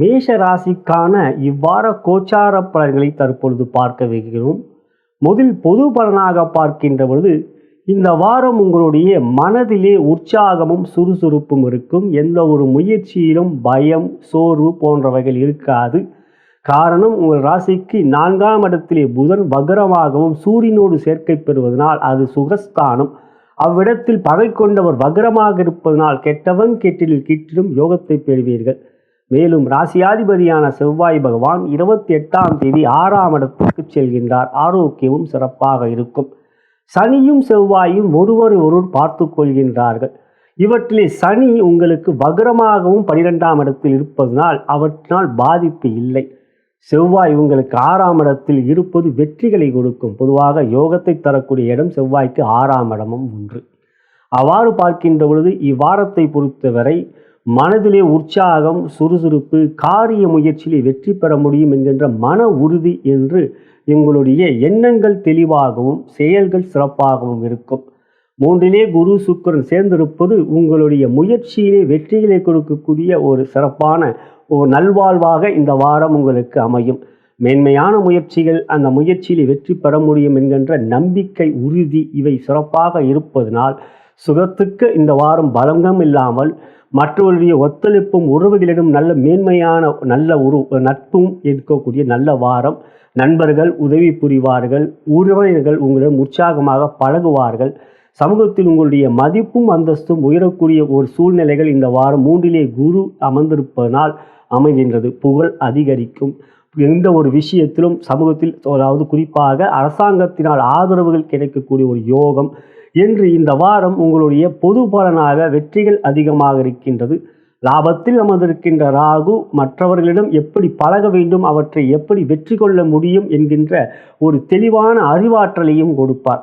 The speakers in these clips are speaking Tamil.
மேஷ ராசிக்கான இவ்வார கோச்சார பலன்களை தற்பொழுது பார்க்க வைக்கிறோம். முதல் பொது பலனாக பார்க்கின்ற பொழுது இந்த வாரம் உங்களுடைய மனதிலே உற்சாகமும் சுறுசுறுப்பும் இருக்கும். எந்த ஒரு முயற்சியிலும் பயம் சோர்வு போன்றவைகள் இருக்காது. காரணம் உங்கள் ராசிக்கு நான்காம் இடத்திலே புதன் வக்ரமாகவும் சூரியனோடு சேர்க்கை பெறுவதனால் அது சுகஸ்தானம். அவ்விடத்தில் பகை கொண்டவர் வக்ரமாக இருப்பதனால் கெட்டவன் கெட்டிலில் கிட்டிலும் யோகத்தை பெறுவீர்கள். மேலும் ராசியாதிபதியான செவ்வாய் பகவான் இருபத்தி எட்டாம் தேதி ஆறாம் இடத்திற்கு செல்கின்றார். ஆரோக்கியமும் சிறப்பாக இருக்கும். சனியும் செவ்வாயும் ஒருவரை ஒருவர் பார்த்து கொள்கின்றார்கள். இவற்றிலே சனி உங்களுக்கு வக்ரமாகவும் பனிரெண்டாம் இடத்தில் இருப்பதனால் அவற்றினால் பாதிப்பு இல்லை. செவ்வாய் உங்களுக்கு ஆறாம் இடத்தில் இருப்பது வெற்றிகளை கொடுக்கும். பொதுவாக யோகத்தை தரக்கூடிய இடம் செவ்வாய்க்கு ஆறாம் இடமும் ஒன்று. அவ்வாறு பார்க்கின்ற பொழுது இவ்வாரத்தை பொறுத்தவரை மனதிலே உற்சாகம் சுறுசுறுப்பு காரிய முயற்சியிலே வெற்றி பெற முடியும் என்கின்ற மன உறுதி என்று உங்களுடைய எண்ணங்கள் தெளிவாகவும் செயல்கள் சிறப்பாகவும் இருக்கும். மூன்றிலே குரு சுக்கரன் சேர்ந்திருப்பது உங்களுடைய முயற்சியிலே வெற்றிகளை கொடுக்கக்கூடிய ஒரு சிறப்பான ஒரு நல்வாழ்வாக இந்த வாரம் உங்களுக்கு அமையும். மேன்மையான முயற்சிகள் அந்த முயற்சியிலே வெற்றி பெற முடியும் என்கின்ற நம்பிக்கை உறுதி இவை சிறப்பாக இருப்பதனால் சுகத்துக்கு இந்த வாரம் பலங்கம் இல்லாமல் மற்றவருடைய ஒத்துழைப்பும் உறவுகளிடம் நல்ல மேன்மையான நல்ல உரு நட்பும் இருக்கக்கூடிய நல்ல வாரம். நண்பர்கள் உதவி புரிவார்கள் உறவினர்கள் உங்களிடம் உற்சாகமாக பழகுவார்கள். சமூகத்தில் உங்களுடைய மதிப்பும் அந்தஸ்தும் உயரக்கூடிய ஒரு சூழ்நிலைகள் இந்த வாரம் மூன்றிலே குரு அமர்ந்திருப்பதனால் அமைகின்றது. புகழ் அதிகரிக்கும். எந்த ஒரு விஷயத்திலும் சமூகத்தில் அதாவது குறிப்பாக அரசாங்கத்தினால் ஆதரவுகள் கிடைக்கக்கூடிய ஒரு யோகம் என்று இந்த வாரம் உங்களுடைய பொது பலனாக வெற்றிகள் அதிகமாக இருக்கின்றது. லாபத்தில் அமர்ந்திருக்கின்ற ராகு மற்றவர்களிடம் எப்படி பழக வேண்டும் அவற்றை எப்படி வெற்றி கொள்ள முடியும் என்கின்ற ஒரு தெளிவான அறிவாற்றலையும் கொடுப்பார்.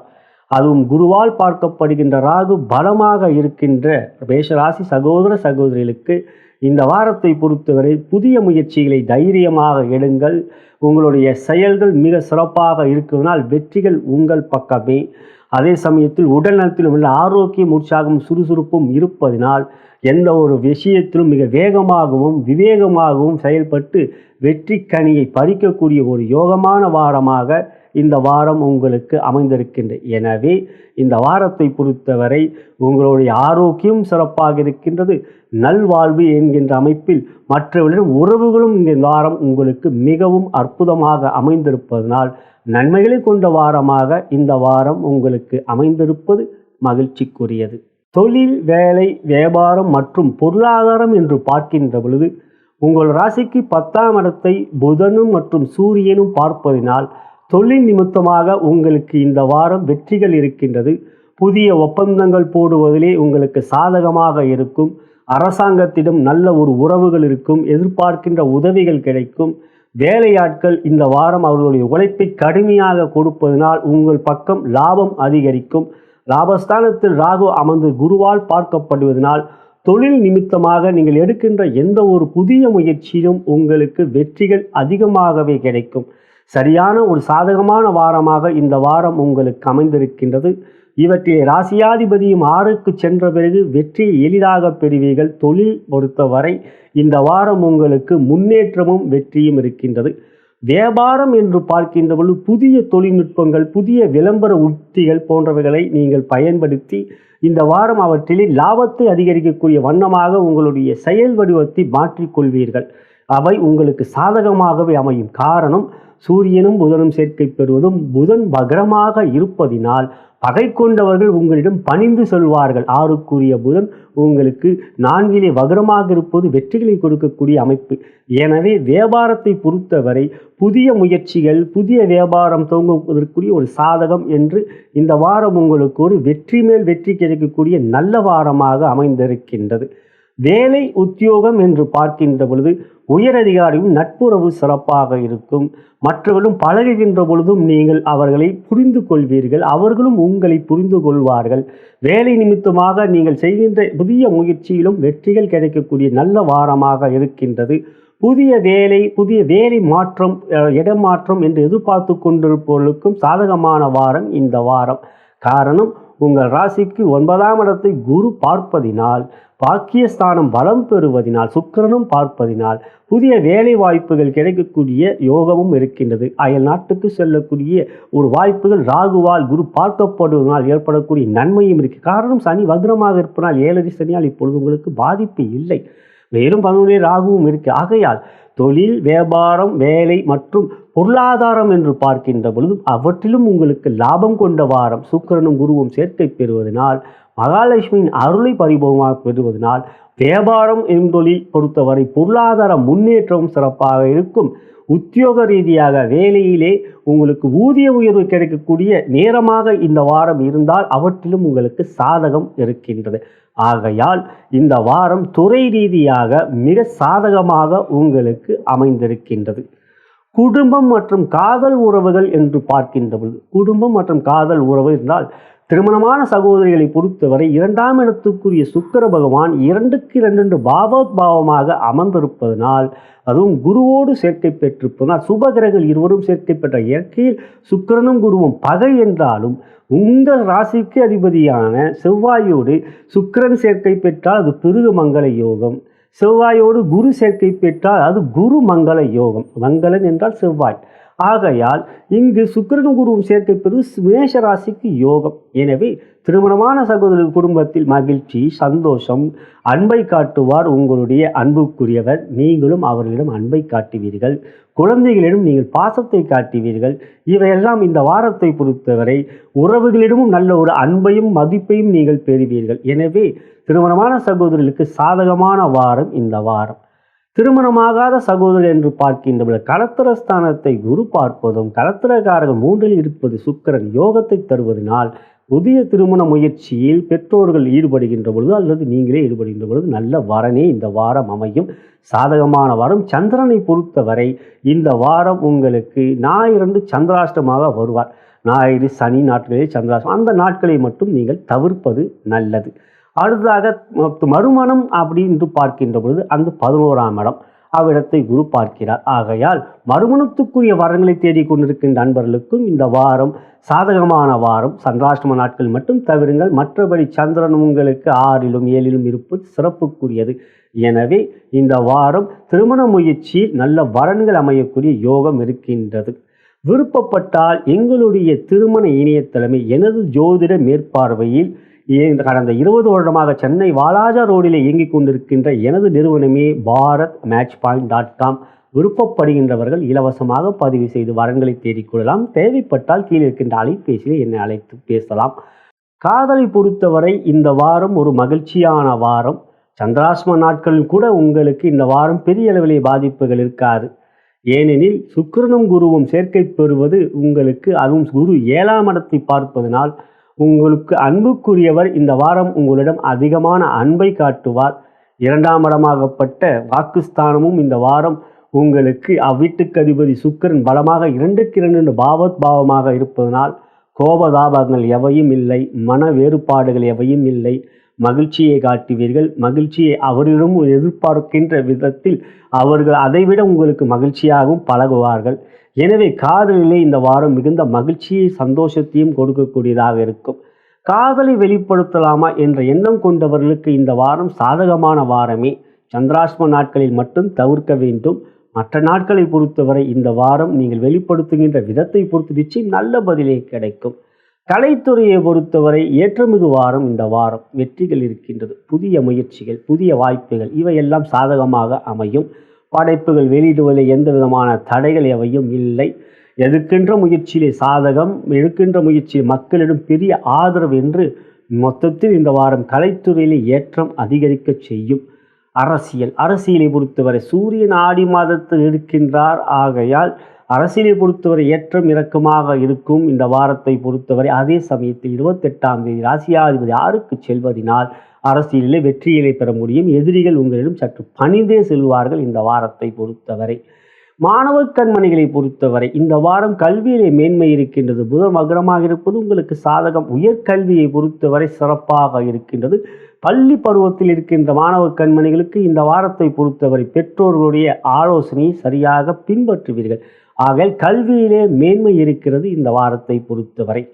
அதுவும் குருவால் பார்க்கப்படுகின்ற ராகு பலமாக இருக்கின்ற மேஷராசி சகோதர சகோதரிகளுக்கு இந்த வாரத்தை பொறுத்தவரை புதிய முயற்சிகளை தைரியமாக எடுங்கள். உங்களுடைய செயல்கள் மிக சிறப்பாக இருக்குவதனால் வெற்றிகள் உங்கள் பக்கமே. அதே சமயத்தில் உடல் நலத்திலும் உள்ள ஆரோக்கியம் உற்சாகம் சுறுசுறுப்பும் இருப்பதினால் எந்த ஒரு விஷயத்திலும் மிக வேகமாகவும் விவேகமாகவும் செயல்பட்டு வெற்றி கனியை பறிக்கக்கூடிய ஒரு யோகமான வாரமாக இந்த வாரம் உங்களுக்கு அமைந்திருக்கின்ற எனவே இந்த வாரத்தை பொறுத்தவரை உங்களுடைய ஆரோக்கியம் சிறப்பாக இருக்கின்றது. நல்வாழ்வு என்கின்ற அமைப்பில் மற்றவர்களிடம் உறவுகளும் இந்த வாரம் உங்களுக்கு மிகவும் அற்புதமாக அமைந்திருப்பதனால் நன்மைகளை கொண்ட வாரமாக இந்த வாரம் உங்களுக்கு அமைந்திருப்பது மகிழ்ச்சிக்குரியது. தொழில் வேலை வியாபாரம் மற்றும் பொருளாதாரம் என்று பார்க்கின்ற பொழுது உங்கள் ராசிக்கு பத்தாம் இடத்தை புதனும் மற்றும் சூரியனும் பார்ப்பதினால் தொழில் நிமித்தமாக உங்களுக்கு இந்த வாரம் வெற்றிகள் இருக்கின்றது. புதிய ஒப்பந்தங்கள் போடுவதிலே உங்களுக்கு சாதகமாக இருக்கும். அரசாங்கத்திடம் நல்ல ஒரு உறவுகள் இருக்கும். எதிர்பார்க்கின்ற உதவிகள் கிடைக்கும். வேலையாட்கள் இந்த வாரம் அவர்களுடைய உழைப்பை கடுமையாக கொடுப்பதனால் உங்கள் பக்கம் லாபம் அதிகரிக்கும். லாபஸ்தானத்தில் ராகு அமர்ந்து குருவால் பார்க்கப்படுவதனால் தொழில் நிமித்தமாக நீங்கள் எடுக்கின்ற எந்த ஒரு புதிய முயற்சியிலும் உங்களுக்கு வெற்றிகள் அதிகமாகவே கிடைக்கும். சரியான ஒரு சாதகமான வாரமாக இந்த வாரம் உங்களுக்கு அமைந்திருக்கின்றது. இவற்றை ராசியாதிபதியும் ஆறுக்கு சென்ற பிறகு வெற்றியை எளிதாக பெறுவீர்கள். தொழில் பொறுத்தவரை இந்த வாரம் உங்களுக்கு முன்னேற்றமும் வெற்றியும் இருக்கின்றது. வியாபாரம் என்று பார்க்கின்ற பொழுது புதிய தொழில்நுட்பங்கள் புதிய விளம்பர உத்திகள் போன்றவைகளை நீங்கள் பயன்படுத்தி இந்த வாரம் அவற்றிலே லாபத்தை அதிகரிக்கக்கூடிய வண்ணமாக உங்களுடைய செயல் வடிவத்தை மாற்றிக்கொள்வீர்கள். அவை உங்களுக்கு சாதகமாகவே அமையும். காரணம் சூரியனும் புதனும் சேர்க்கை பெறுவதும் புதன் வக்ரமாக இருப்பதினால் பகை கொண்டவர்கள் உங்களிடம் பணிந்து சொல்வார்கள். ஆறுக்குரிய புதன் உங்களுக்கு நான்கிலே வகரமாக இருப்பது வெற்றிகளை கொடுக்கக்கூடிய அமைப்பு. எனவே வியாபாரத்தை பொறுத்தவரை புதிய முயற்சிகள் புதிய வியாபாரம் துவங்குவதற்குரிய ஒரு சாதகம் என்று இந்த வாரம் உங்களுக்கு ஒரு வெற்றி மேல் வெற்றி கிடைக்கக்கூடிய நல்ல வாரமாக அமைந்திருக்கின்றது. வேலை உத்தியோகம் என்று பார்க்கின்ற பொழுது உயரதிகாரியும் நட்புறவு சிறப்பாக இருக்கும். மற்றவர்களும் பழகுகின்ற பொழுதும் நீங்கள் அவர்களை புரிந்து கொள்வீர்கள். அவர்களும் உங்களை புரிந்து கொள்வார்கள். வேலை நிமித்தமாக நீங்கள் செய்கின்ற புதிய முயற்சியிலும் வெற்றிகள் கிடைக்கக்கூடிய நல்ல வாரமாக இருக்கின்றது. புதிய வேலை புதிய வேலை மாற்றம் இடமாற்றம் என்று எதிர்பார்த்து கொண்டிருப்பவர்களுக்கும் சாதகமான வாரம் இந்த வாரம். காரணம் உங்கள் ராசிக்கு ஒன்பதாம் இடத்தை குரு பார்ப்பதினால் பாக்கியஸ்தானம் பலம் பெறுவதினால் சுக்கிரனும் பார்ப்பதினால் புதிய வேலை வாய்ப்புகள் கிடைக்கக்கூடிய யோகமும் இருக்கின்றது. அயல் நாட்டுக்கு செல்லக்கூடிய ஒரு வாய்ப்புகள் ராகுவால் குரு பார்க்கப்படுவதனால் ஏற்படக்கூடிய நன்மையும் இருக்கு. காரணம் சனி வக்ரமாக இருப்பதனால் ஏழரை சனியால் இப்பொழுது உங்களுக்கு பாதிப்பு இல்லை. மேலும் பதினொன்றே ராகுவும் இருக்கு. ஆகையால் தொழில் வியாபாரம் வேலை மற்றும் பொருளாதாரம் என்று பார்க்கின்ற பொழுது அவற்றிலும் உங்களுக்கு லாபம் கொண்ட வாரம் சுக்கரனும் குருவும் சேர்க்கை பெறுவதனால் மகாலட்சுமியின் அருளை பரிபவமாக பெறுவதனால் வியாபாரம் தொழில் பொறுத்தவரை பொருளாதார முன்னேற்றம் சிறப்பாக இருக்கும். உத்தியோக ரீதியாக வேலையிலே உங்களுக்கு ஊதிய உயர்வு கிடைக்கக்கூடிய நேரமாக இந்த வாரம் இருந்தால் அவற்றிலும் உங்களுக்கு சாதகம் இருக்கின்றது. ஆகையால் இந்த வாரம் துறை ரீதியாக மிக சாதகமாக உங்களுக்கு அமைந்திருக்கின்றது. குடும்பம் மற்றும் காதல் உறவுகள் என்று பார்க்கின்ற பொழுது குடும்பம் மற்றும் காதல் உறவு என்றால் திருமணமான சகோதரிகளை பொறுத்தவரை இரண்டாம் இடத்துக்குரிய சுக்கர பகவான் இரண்டுக்கு இரண்டு பாவோத்பாவமாக அமர்ந்திருப்பதனால் அதுவும் குருவோடு சேர்க்கை பெற்றிருப்பதனால் சுபகிரகங்கள் இருவரும் சேர்க்கை பெற்ற இயற்கையில் சுக்கிரனும் குருவும் பகை என்றாலும் உங்கள் ராசிக்கு அதிபதியான செவ்வாயோடு சுக்கிரன் சேர்க்கை பெற்றால் அது பிருகு மங்கள யோகம். செவ்வாயோடு குரு சேர்க்கை பெற்றால் அது குரு மங்கள யோகம். மங்களன் என்றால் செவ்வாய். ஆகையால் இங்கு சுக்கிரன் குருவும் சேர்க்கை பெறுவது யோகம். எனவே திருமணமான சகோதர குடும்பத்தில் மகிழ்ச்சி சந்தோஷம் அன்பை காட்டுவார் உங்களுடைய அன்புக்குரியவர். நீங்களும் அவர்களிடம் அன்பை காட்டுவீர்கள். குழந்தைகளிடம் நீங்கள் பாசத்தை காட்டுவீர்கள். இவையெல்லாம் இந்த வாரத்தை பொறுத்தவரை உறவுகளிடமும் நல்ல ஒரு அன்பையும் மதிப்பையும் நீங்கள் பெறுவீர்கள். எனவே திருமணமான சகோதரர்களுக்கு சாதகமான வாரம் இந்த வாரம். திருமணமாகாத சகோதரர் என்று பார்க்கின்ற கலத்திரஸ்தானத்தை குரு பார்ப்பதும் கலத்திரக்காரர்கள் மூன்றில் இருப்பது சுக்கரன் யோகத்தை தருவதனால் புதிய திருமண முயற்சியில் பெற்றோர்கள் ஈடுபடுகின்ற பொழுது அல்லது நீங்களே ஈடுபடுகின்ற பொழுது நல்ல வரனே இந்த வாரம் அமையும். சாதகமான வாரம். சந்திரனை பொறுத்தவரை இந்த வாரம் உங்களுக்கு ஞாயிறண்டு சந்திராஷ்டமாக வருவார். ஞாயிறு சனி நாட்களிலே சந்திராஷ்டம் அந்த நாட்களை மட்டும் நீங்கள் தவிர்ப்பது நல்லது. அடுத்ததாக மறுமணம் அப்படின்னு பார்க்கின்ற பொழுது அந்த பதினோராம் இடம். அவ்விடத்தை குரு பார்க்கிறார். ஆகையால் மறுமணத்துக்குரிய வரங்களை தேடிக்கொண்டிருக்கின்ற நண்பர்களுக்கும் இந்த வாரம் சாதகமான வாரம். சந்திராஷ்டம நாட்கள் மட்டும் தவிருங்கள். மற்றபடி சந்திரன் உங்களுக்கு ஆறிலும் ஏழிலும் இருப்பது சிறப்புக்குரியது. எனவே இந்த வாரம் திருமண முயற்சியில் நல்ல வரன்கள் அமையக்கூடிய யோகம் இருக்கின்றது. விருப்பப்பட்டால் எங்களுடைய திருமண இணையத்தலைமை எனது ஜோதிட மேற்பார்வையில் கடந்த இருபது வருடமாக சென்னை வாலாஜா ரோடில் இயங்கிக் கொண்டிருக்கின்ற எனது நிறுவனமே Bharat match point dot com விருப்பப்படுகின்றவர்கள் இலவசமாக பதிவு செய்து வரன்களை தேடிக்கொள்ளலாம் தேவைப்பட்டால் கீழே இருக்கின்ற அலைபேசியில் என்னை அழைத்து பேசலாம். காதலை பொறுத்தவரை இந்த வாரம் ஒரு மகிழ்ச்சியான வாரம். சந்திராஷ்ம நாட்களில் கூட உங்களுக்கு இந்த வாரம் பெரிய அளவிலே பாதிப்புகள் இருக்காது. ஏனெனில் சுக்கிரனும் குருவும் சேர்க்கை பெறுவது உங்களுக்கு அதுவும் குரு ஏழாம் இடத்தை பார்ப்பதனால் உங்களுக்கு அன்புக்குரியவர் இந்த வாரம் உங்களிடம் அதிகமான அன்பை காட்டுவார். இரண்டாம் இடமாகப்பட்ட வாக்குஸ்தானமும் இந்த வாரம் உங்களுக்கு அவ்வீட்டுக்கு அதிபதி சுக்கரன் பலமாக இரண்டுக்கு இரண்டு பாவத் பாவமாக இருப்பதனால் கோபதாபங்கள் எவையும் இல்லை மன வேறுபாடுகள் எவையும் இல்லை. மகிழ்ச்சியை காட்டுவீர்கள். மகிழ்ச்சியை அவரிடம் எதிர்பார்க்கின்ற விதத்தில் அவர்கள் அதைவிட உங்களுக்கு மகிழ்ச்சியாகவும் பழகுவார்கள். எனவே காதலிலே இந்த வாரம் மிகுந்த மகிழ்ச்சியை சந்தோஷத்தையும் கொடுக்கக்கூடியதாக இருக்கும். காதலை வெளிப்படுத்தலாமா என்ற எண்ணம் கொண்டவர்களுக்கு இந்த வாரம் சாதகமான வாரமே. சந்திராஷ்ம நாட்களில் மட்டும் தவிர்க்க வேண்டும். மற்ற நாட்களை பொறுத்தவரை இந்த வாரம் நீங்கள் வெளிப்படுத்துகின்ற விதத்தை பொறுத்து நிச்சயம் நல்ல பதிலே கிடைக்கும். கலைத்துறையை பொறுத்தவரை ஏற்றமிகு வாரம் இந்த வாரம் வெற்றிகள் இருக்கின்றது. புதிய முயற்சிகள் புதிய வாய்ப்புகள் இவையெல்லாம் சாதகமாக அமையும். படைப்புகள் வெளியிடுவதில் எந்த விதமான தடைகள் எவையும் இல்லை. எதுக்கின்ற முயற்சியிலே சாதகம் எடுக்கின்ற முயற்சியில் மக்களிடம் பெரிய ஆதரவு என்று மொத்தத்தில் இந்த வாரம் கலைத்துறையிலே ஏற்றம் அதிகரிக்க செய்யும். அரசியல் அரசியலை பொறுத்தவரை சூரியன் ஆடி மாதத்தில் இருக்கின்றார். ஆகையால் அரசியலை பொறுத்தவரை ஏற்றம் இறக்கமாக இருக்கும் இந்த வாரத்தை பொறுத்தவரை அதே சமயத்தில் இருபத்தெட்டாம் தேதி ராசியாதிபதி ஆறுக்கு செல்வதினால் அரசியலிலே வெற்றிகளை பெற முடியும். எதிரிகள் உங்களிடம் சற்று பணிந்தே செல்வார்கள் இந்த வாரத்தை பொறுத்தவரை. மாணவ கண்மணிகளை பொறுத்தவரை இந்த வாரம் கல்வியிலே மேன்மை இருக்கின்றது. புதன் மகரமாக இருப்பது உங்களுக்கு சாதகம். உயர்கல்வியை பொறுத்தவரை சிறப்பாக இருக்கின்றது. பள்ளி பருவத்தில் இருக்கின்ற மாணவ கண்மணிகளுக்கு இந்த வாரத்தை பொறுத்தவரை பெற்றோர்களுடைய ஆலோசனையை சரியாக பின்பற்றுவீர்கள். ஆக கல்வியிலே மேன்மை இருக்கிறது இந்த வாரத்தை பொறுத்தவரை.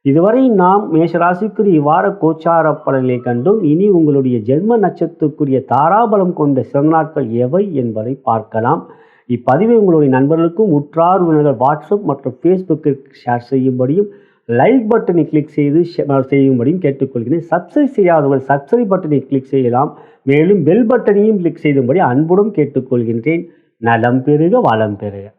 இதுவரை நாம் மேஷராசிக்குரிய இவ்வார கோச்சார பலன்களை கண்டும் இனி உங்களுடைய ஜென்ம நட்சத்திரக்குரிய தாராபலம் கொண்ட சிறந்த நாட்கள் எவை என்பதை பார்க்கலாம். இப்பதிவை உங்களுடைய நண்பர்களுக்கும் உற்றார் உணர்கள் வாட்ஸ்அப் மற்றும் ஃபேஸ்புக்கிற்கு ஷேர் செய்யும்படியும் லைக் பட்டனை கிளிக் செய்து செய்யும்படியும் கேட்டுக்கொள்கிறேன். சப்ஸ்கிரைப் செய்யாதவர்கள் சப்ஸ்கிரைப் பட்டனை கிளிக் செய்யலாம். மேலும் பெல் பட்டனையும் கிளிக் செய்யும்படி அன்புடன் கேட்டுக்கொள்கின்றேன். நலம் பெறுக வளம் பெறுக.